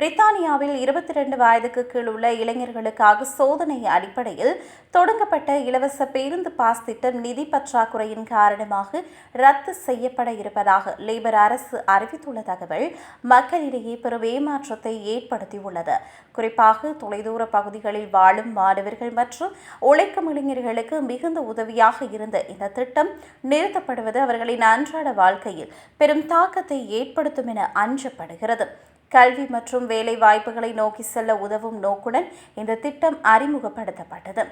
பிரித்தானியாவில் இருபத்தி ரெண்டு வயதுக்கு கீழ் உள்ள இளைஞர்களுக்காக சோதனை அடிப்படையில் தொடங்கப்பட்ட இலவச பேருந்து பாஸ் திட்டம் நிதி பற்றாக்குறையின் காரணமாக ரத்து செய்யப்பட இருப்பதாக லேபர் அரசு அறிவித்துள்ள தகவல் மக்களிடையே பெரும் ஏமாற்றத்தை ஏற்படுத்தியுள்ளது. குறிப்பாக தொலைதூர பகுதிகளில் வாழும் மாணவர்கள் மற்றும் உழைக்கும் இளைஞர்களுக்கு மிகுந்த உதவியாக இருந்த இந்த திட்டம் நிறுத்தப்படுவது அவர்களின் அன்றாட வாழ்க்கையில் பெரும் தாக்கத்தை ஏற்படுத்தும் என அஞ்சப்படுகிறது. கல்வி மற்றும் வேலை வாய்ப்புகளை நோக்கி செல்ல உதவும் நோக்குடன் இந்த திட்டம் அறிமுகப்படுத்தப்பட்டது.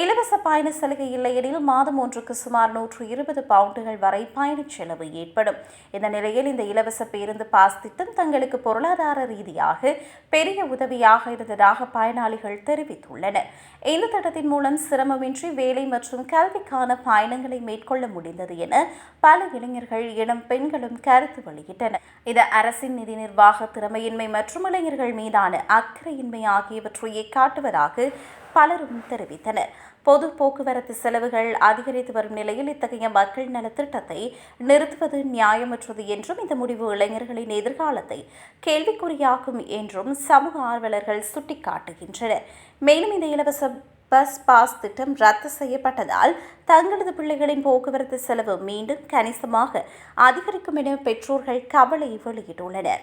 இலவச பயண சலுகை இல்லையெனில் மாதம் ஒன்றுக்கு சுமார் நூற்று இருபது பவுண்டுகள் வரை பயணச் செலவு ஏற்படும். இந்த நிலையில் இந்த இலவச பேருந்து பாஸ் திட்டம் தங்களுக்கு பொருளாதார ரீதியாக பெரிய உதவியாக இருந்ததாக பயனாளிகள் தெரிவித்துள்ளனர். இந்த திட்டத்தின் மூலம் சிரமமின்றி வேலை மற்றும் கல்விக்கான பயணங்களை மேற்கொள்ள முடிந்தது என பல இளைஞர்கள் இளம் பெண்களும் கருத்து வெளியிட்டனர். இது அரசின் நிதி நிர்வாக திறமையின்மை மற்றும் இளைஞர்கள் மீதான அக்கறையின்மை ஆகியவற்றையே காட்டுவதாக பலரும் தெரிவித்தனர். பொது போக்குவரத்து செலவுகள் அதிகரித்து வரும் நிலையில் இத்தகைய மக்கள் நலத்திட்டத்தை நிறுத்துவது நியாயமற்றது என்றும் இந்த முடிவு இளைஞர்களின் எதிர்காலத்தை கேள்விக்குறியாக்கும் என்றும் சமூக ஆர்வலர்கள் சுட்டிக்காட்டுகின்றனர். மேலும் இந்த இலவச பஸ் பாஸ் திட்டம் ரத்து செய்யப்பட்டதால் தங்களது பிள்ளைகளின் போக்குவரத்து செலவு மீண்டும் கணிசமாக அதிகரிக்கும் என பெற்றோர்கள் கவலை வெளியிட்டுள்ளனர்.